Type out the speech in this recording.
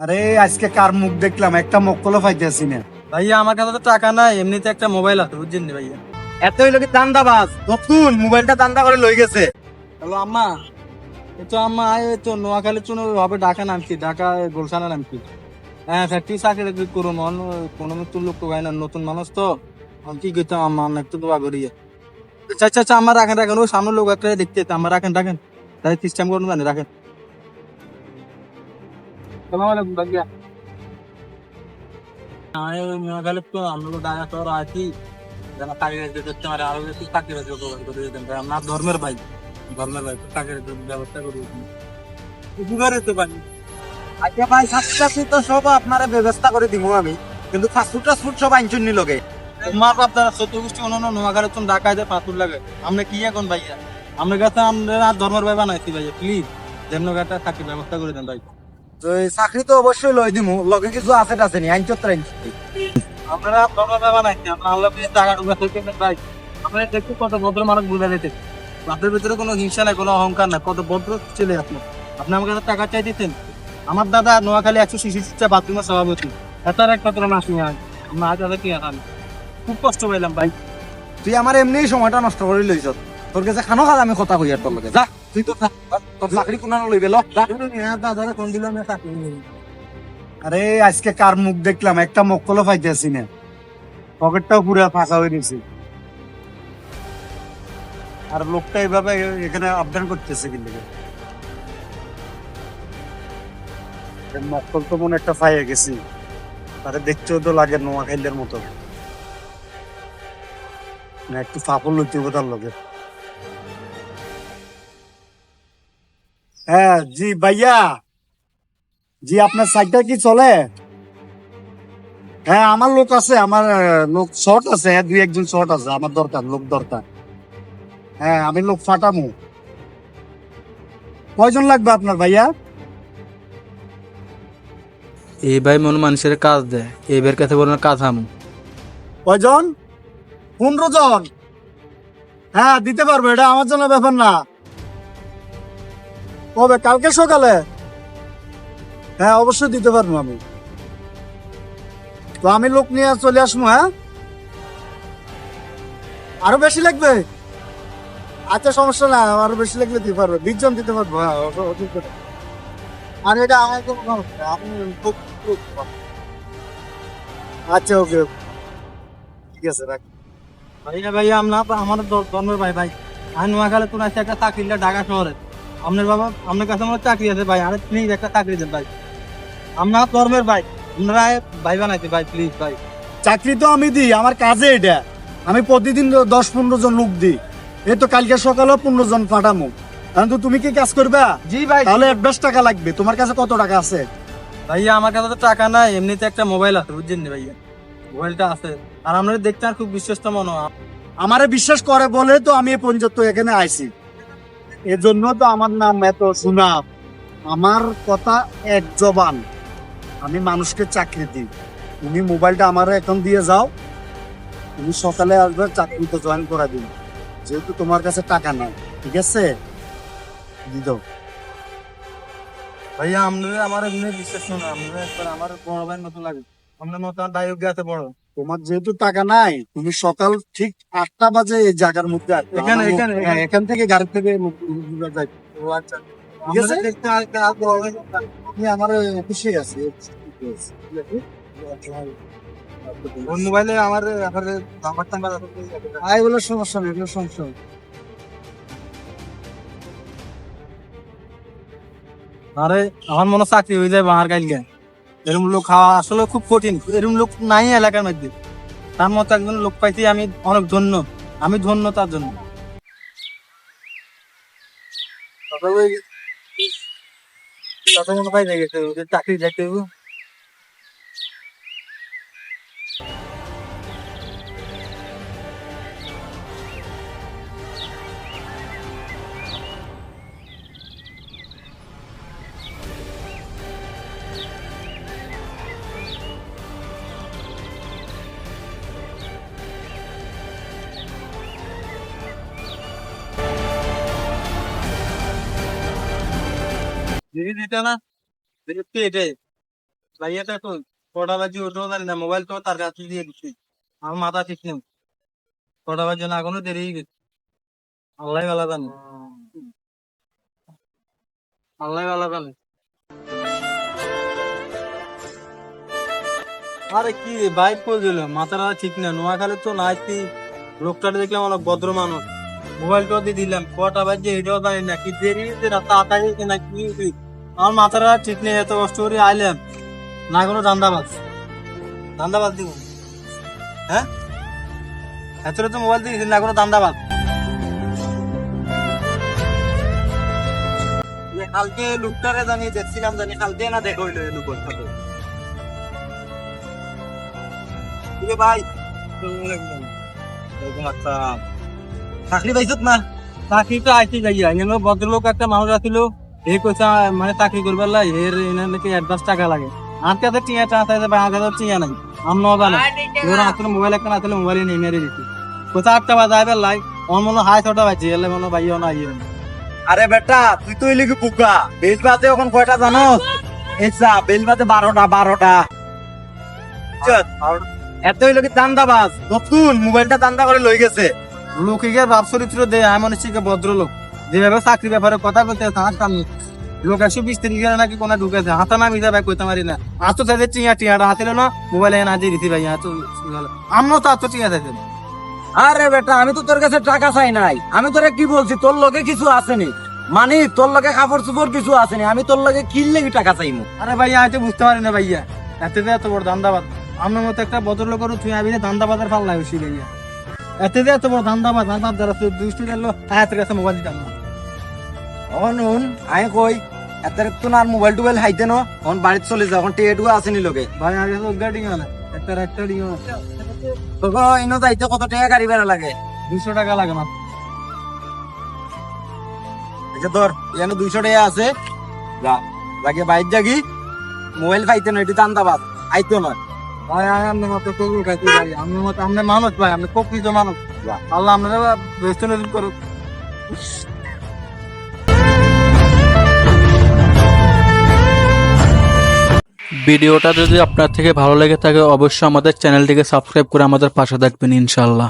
আরে আজকে কার মুখ দেখলাম? একটা মক্কলও পাইতেছি না। ভাইয়া আমার কাছে তো টাকা নাই এমনিতে একটা মোবাইল আছে বুঝছেন ভাইয়া? এত হইল কি দান্দাবাজ? নতুন মোবাইলটা দান্দা করে লই গেছে। হ্যালো আম্মা। এই তো আম্মা এই তো নোয়াখালী চুনো হবে ঢাকা নামছি ঢাকা গোলশানা নামছি। হ্যাঁ ফ্যাক্টরি চাকরি টাকরি করুন? অন্য কোনো মতো লোক তো না নতুন মানুষ তো। আমি কি করতাম আম্মা অনেক তো দোয়া করি। আচ্ছা আচ্ছা আমার রাখেন রাখেন ও সামনে লোক একটা দেখতে আমার রাখেন রাখেন। তাই সিস্টেম করুন রাখেন। সালাম আলাইকুম ভাইয়া আমি ওই নোয়াখালী তো আমরা তো ঢাকা শহর আছি। যারা চাকরি বাকরি করতে পারে আরও বেশি চাকরি বাকরি করে দিতেন ভাই ধর্মের ভাই ধর্মের ভাই ব্যবস্থা করে দিতেন উপকারে তো ভাই আচ্ছা ভাই তো সব আপনারা ব্যবস্থা করে দিব আমি কিন্তু ফাস্টফুডটা ফুড সব আইনচুন তোমার বাপ দ্বারা সত্য গোষ্ঠী অন্য তুমি লাগে। আমরা কি এখন ভাইয়া? আমরা কাছে আমরা ধর্মের ভাই বানাইছি ভাইয়া প্লিজ যেমন একটা চাকরির ব্যবস্থা করে দেন ভাই। তো চাকরি তো অবশ্যই লই দিমু লগে কিছু আছে আছে নি আইন চত্বর আমরা ধর্মের ভাই বানাইছি আমরা আল্লাহ টাকা থেকে ভাই দেখতে কত ভদ্র মানুষ বুঝা যেতে আপনার ভিতরে কোনো হিংসা নাই কোনো অহংকার নাই কত ভদ্র ছেলে আপনি আপনি আমার কাছে টাকা চাই দিতেন। আমার দাদা নোয়াখালী একশো শিশু শিক্ষা বাথরুমের সভাপতি এটার একটা তোর মাস নিয়ে আয়। আমরা আজ আগে কি আসান খুব কষ্ট পাইলাম ভাই। তুই আমার এমনি সময়টা নষ্ট করে লইছ। তোর কাছে খানো খাল আমি কথা কই আর তোর যা। তুই তো তোর চাকরি কোনা লইবে ল দাদারে কোন দিলাম চাকরি আরে আজকে কার মুখ দেখলাম? একটা মক্কলও পাইতেছি না। পকেটটাও পুরো ফাঁকা হয়ে গেছে আর লোকটা এভাবে এখানে আবদান করতেছে কিন্তু মক্কল তো মনে একটা পাইয়ে গেছি। তারে দেখতেও তো লাগে নোয়াখাইলের মতো। একটু ফাপল লইতে হবে তার লগে। হ্যাঁ জি ভাইয়া। জি আপনার সাইডটা কি চলে? হ্যাঁ আমার লোক আছে আমার লোক শর্ট আছে হ্যাঁ দুই একজন শর্ট আছে আমার দরকার লোক দরকার। হ্যাঁ আমি লোক ফাটামু। কয়জন লাগবে আপনার ভাইয়া? এই ভাই মন মানুষের কাজ দেয় এই বের কাছে বলার কাজ হামু। কয়জন? পনেরো জন। হ্যাঁ দিতে পারব এটা আমার জন্য ব্যাপার না। কবে কালকে সকালে? হ্যাঁ অবশ্যই দিতে পারব আমি। তো আমি লোক নিয়ে চলে আসব হ্যাঁ? আরও বেশি লাগবে? আচ্ছা সমস্যা না আরও বেশি লাগলে দিতে পারব। বিশ জন দিতে পারব হ্যাঁ। আর এটা আমার আচ্ছা ওকে ঠিক আছে, রাখ। ভাইয়া ভাইয়া, আমরা আমার ধর্মের ভাই ভাই। আমি নোয়াখালী কোন একটা চাকরি দিলে ঢাকা শহরে। আপনার বাবা আপনার কাছে আমার চাকরি আছে ভাই আরে প্লিজ একটা চাকরি দেন ভাই। আমরা ধর্মের ভাই আপনারা ভাই বানাইতে ভাই প্লিজ ভাই। চাকরি তো আমি দিই আমার কাজে এটা। আমি প্রতিদিন দশ পনেরো জন লোক দিই। এই তো কালকে সকালে পনেরো জন পাঠামো। কিন্তু তুমি কি কাজ করবা? জি ভাই। তাহলে অ্যাডভান্স টাকা লাগবে। তোমার কাছে কত টাকা আছে? ভাইয়া আমার কাছে তো টাকা নাই এমনিতে একটা মোবাইল আছে বুঝছেন নি ভাইয়া? মোবাইলটা আছে। আর আমরা দেখতে আর খুব বিশ্বস্ত মনে হয়। আমারে বিশ্বাস করে বলে তো আমি এই পর্যন্ত এখানে আইছি। এজন্য তো আমার নাম এত সুনাম। আমার কথা এক জবান। আমি মানুষকে চাকরি দিই। তুমি মোবাইলটা আমার এখন দিয়ে যাও। তুমি সকালে আসবে, চাকরিতে জয়েন করা দিন যেহেতু তোমার কাছে টাকা নাই, ঠিক আছে? দি দাও। ভাইয়া আমার এমনি বিশ্বাস না। একবার আমার বড় ভাই মতো লাগে। আপনার মতো আমার দায়ক আছে বড়। তোমার যেহেতু টাকা নাই তুমি সকাল ঠিক আটটা বাজে এই জায়গার মধ্যে এখানে, এখানে, হ্যাঁ, এখান থেকে গাড়ি থেকে যাই। ও আচ্ছা। ঠিক আছে? আমি আমার অফিসে আছি মোবাইলে আমার আমার নাম্বার টাম্বার আই বলে সমস্যা নেই এগুলো সমস্যা আরে আমার মনে চাকরি হয়ে যায় বাহার গাইল গায়ে এরকম লোক খাওয়া আসলে খুব কঠিন এরকম লোক নাই এলাকার মধ্যে তার মতো একজন লোক পাইছি আমি অনেক ধন্য আমি ধন্য তার জন্য মনে হয় চাকরি যাইতে দিদি দিতে না? এটাই ভাইয়াটা তো ওঠেও জানি না মোবাইল তো তার কাছে দিয়ে আমার মাথা ঠিক নেই। কটা বাজে না এখনও দেরি গেছে। আল্লাহ জানে। আল্লাহ ভালো জানে। আরে কি বাইক করে দিল মাথাটা ঠিক না নোয়াখালী তো নাই কি লোকটাকে দেখলাম অনেক ভদ্র মানুষ। মোবাইলটাও দিয়ে দিলাম, কটা বাজে এটাও জানি না, কি দেরি তাড়াতাড়ি না কি? আমার মাথাটা ঠিক নেই, এত কষ্ট করে আইলাম। না কোনো ধান্দাবাজ ধান্দাবাজ দিব। হ্যাঁ? এত তো মোবাইল দিয়েছি, না কোনো ধান্দাবাজ যে কালকে লোকটারে জানি দেখছিলাম, জানি কালকে না দেখা হইল লোকের সাথে। ভাই একটা চাকরি পাইছত না? চাকরি তো আইতে যাইয়া এনে ভদ্রলোক একটা মানুষ আছিল এই কইছা মানে চাকরি করবার লাই এর এনে নাকি অ্যাডভান্স টাকা লাগে। আর কাছে টিয়া টা আছে ভাই আগে টিয়া নাই আমরা জানি ওর আসলে মোবাইল একটা আসলে মোবাইল নিয়ে মেরে দিছি। কোথা আটটা বাজে আইবার লাই অন মনে হয় ছটা বাজে এলে মনে ভাইও না ইয়ে আরে বেটা তুই তো লিখি বুকা। বেল বাজে এখন কয়টা জানো এসা বেল বাজে বারোটা বারোটা এত হইল কি দান্দাবাজ নতুন মোবাইলটা দান্দা করে লই গেছে। লোকিকে ভাব চরিত্র দে এমন শিখে ভদ্রলোক যেভাবে চাকরি ব্যাপারে কথা বলতে তার সামনে লোক একশো বিশ তারিখে নাকি কোনা ঢুকেছে হাতা না মিজা ভাই কইতে পারি না। আজ তো তাদের চিয়া টিয়াটা হাতিল না মোবাইলে না দিয়ে দিছি ভাই এত আমরাও তো এত চিয়া থাকেন আরে বেটা আমি তো তোর কাছে টাকা চাই নাই। আমি তোরে কি বলছি তোর লগে কিছু আসেনি। মানে তোর লগে কাপড় চোপড় কিছু আসেনি। আমি তোর লগে কিনলে কি টাকা চাইমু? আরে ভাইয়া আমি তো বুঝতে পারি না ভাইয়া। এতে এত বড় ধান্দাবাদ। আমার মতো একটা ভদ্রলোকের তুই আবি ধান্দাবাদের ফাল লাগে ভাইয়া। এতে যে এত বড় ধান্দাবাদ ধান্দাবাদ যারা দুষ্টি গেল হাতের কাছে মোবাইল দিতাম না। অনুন আমি কই এত তো না মোবাইল টোবাইল হাইতে ন? এখন বাড়িতে চলে যাও এখন টেটু আসেনি লগে। ভাই আগে তো গাড়ি না একটা একটা ডিঙো তোকে ইনো যাইতে কত টাকা গাড়ি ভাড়া লাগে? দুশো টাকা লাগে না আচ্ছা ধর এখানে দুইশো টাকা আছে। যা লাগে বাইর জাগি। মোবাইল পাইতে না এটি দান্দাবাদ আইতো না ভাই আমি আপনার মতো খাইতে ভাই মতো মানুষ ভাই আপনি প্রকৃত মানুষ। আল্লাহ আপনারা বেস্ট নজর করুক। ভিডিওটা যদি আপনার থেকে ভালো লেগে থাকে অবশ্যই আমাদের চ্যানেলটিকে সাবস্ক্রাইব করে আমাদের পাশে থাকবেন ইনশাল্লাহ